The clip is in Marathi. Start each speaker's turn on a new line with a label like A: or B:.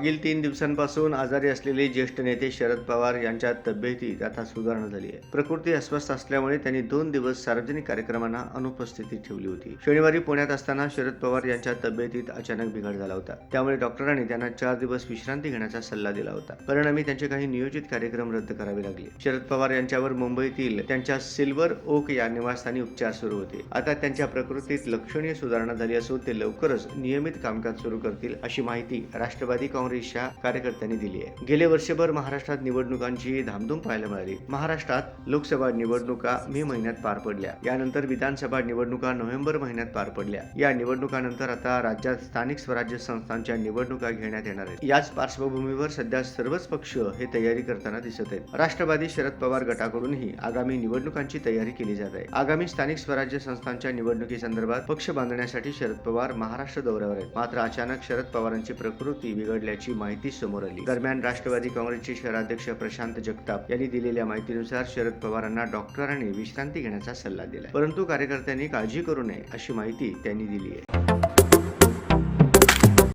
A: मागील तीन दिवसांपासून आजारी असलेले ज्येष्ठ नेते शरद पवार यांच्या तब्येतीत आता सुधारणा झाली आहे. प्रकृती अस्वस्थ असल्यामुळे त्यांनी दोन दिवस सार्वजनिक कार्यक्रमांना अनुपस्थिती ठेवली होती. शनिवारी पुण्यात असताना शरद पवार यांच्या तब्येतीत अचानक बिघाड झाला होता. त्यामुळे डॉक्टरांनी त्यांना चार दिवस विश्रांती घेण्याचा सल्ला दिला होता. परिणामी त्यांचे काही नियोजित कार्यक्रम रद्द करावे लागले. शरद पवार यांच्यावर मुंबईतील त्यांच्या सिल्वर ओक या निवासस्थानी उपचार सुरू होते. आता त्यांच्या प्रकृतीत लक्षणीय सुधारणा झाली असून ते लवकरच नियमित कामकाज सुरू करतील अशी माहिती राष्ट्रवादी काँग्रेसच्या कार्यकर्त्यांनी दिली आहे. गेले वर्षभर महाराष्ट्रात निवडणुकांची धामधूम पाहायला मिळाली. महाराष्ट्रात लोकसभा निवडणुका मे महिन्यात पार पडल्या. यानंतर विधानसभा निवडणुका नोव्हेंबर महिन्यात पार पडल्या. या निवडणुकानंतर आता राज्यात स्थानिक स्वराज्य संस्थांच्या निवडणुका घेण्यात येणार आहेत. याच पार्श्वभूमीवर सध्या सर्वच पक्ष हे तयारी करताना दिसत आहेत. राष्ट्रवादी शरद पवार गटाकडूनही आगामी निवडणुकांची तयारी केली जात आहे. आगामी स्थानिक स्वराज्य संस्थांच्या निवडणुकीसंदर्भात पक्ष बांधण्यासाठी शरद पवार महाराष्ट्र दौऱ्यावर आहेत. मात्र अचानक शरद पवारांची प्रकृती बिघडल्याची माहिती समोर आली. दरम्यान राष्ट्रवादी काँग्रेसचे शहराध्यक्ष प्रशांत जगताप यांनी दिलेल्या माहितीनुसार शरद पवारांना डॉक्टरांनी विश्रांती घेण्याचा सल्ला दिला परंतु कार्यकर्त्यांनी काळजी करू नये अशी माहिती त्यांनी दिली आहे.